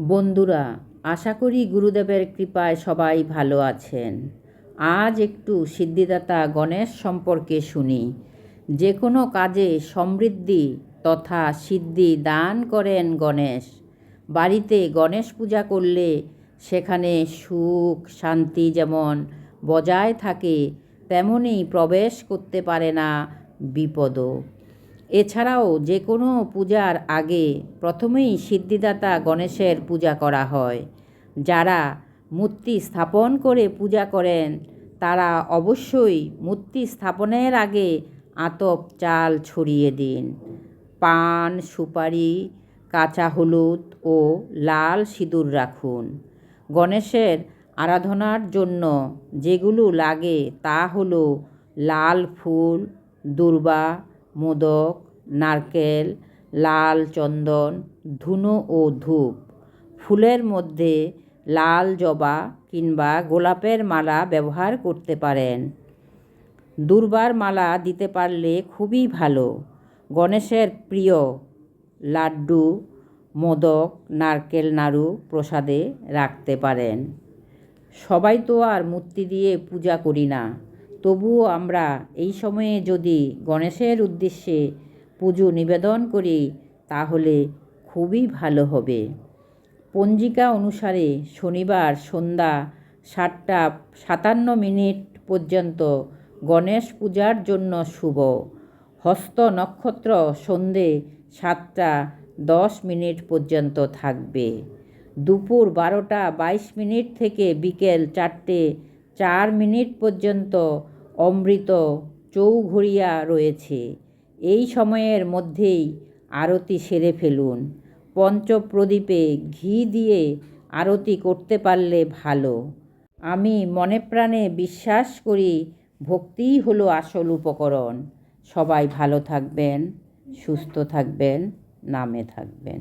বন্ধুরা, আশা করি গুরুদেবের কৃপায় সবাই ভালো আছেন। আজ একটু সিদ্ধিদাতা গণেশ সম্পর্কে শুনি। যে কোনো কাজে সমৃদ্ধি তথা সিদ্ধি দান করেন গণেশ। বাড়িতে গণেশ পূজা করলে সেখানে সুখ, শান্তি যেমন বজায় থাকে, তেমনই প্রবেশ করতে পারে না বিপদও। এছাড়াও যে কোনো পূজার আগে প্রথমেই সিদ্ধিদাতা গণেশের পূজা করা হয়। যারা মূর্তি স্থাপন করে পূজা করেন, তারা অবশ্যই মূর্তি স্থাপনের আগে আতপ, চাল ছড়িয়ে দিন। পান, সুপারি, কাঁচা হলুদ ও লাল সিঁদুর রাখুন। গণেশের আরাধনার জন্য যেগুলো লাগে তা হলো লাল ফুল, দূর্বা মোদক, নারকেল, লাল চন্দন, ধুনো ও ধূপ। ফুলের মধ্যে লাল জবা কিংবা গোলাপের মালা ব্যবহার করতে পারেন। দুর্বার মালা দিতে পারলে খুবই ভালো। গণেশের প্রিয় লাড্ডু, মোদক, নারকেল, নাড়ু প্রসাদে রাখতে পারেন। সবাই তো আর মূর্তি দিয়ে পূজা করি না। তবুও আমরা এই সময়ে যদি গণেশের উদ্দেশ্যে পুজো নিবেদন করি, তাহলে খুবই ভালো হবে। পঞ্জিকা অনুসারে শনিবার সন্ধ্যা সাতটা সাতান্ন মিনিট পর্যন্ত গণেশ পূজার জন্য শুভ। হস্ত নক্ষত্র সন্ধে সাতটা দশ মিনিট পর্যন্ত থাকবে। দুপুর বারোটা বাইশ মিনিট থেকে বিকেল চারটে চার মিনিট পর্যন্ত অমৃত চৌঘড়িয়া রয়েছে। এই সময়ের মধ্যেই আরতি সেরে ফেলুন। পঞ্চপ্রদীপে ঘি দিয়ে আরতি করতে পারলে ভালো। আমি মনে প্রাণে বিশ্বাস করি ভক্তিই হলো আসল উপকরণ। সবাই ভালো থাকবেন, সুস্থ থাকবেন, নামে থাকবেন।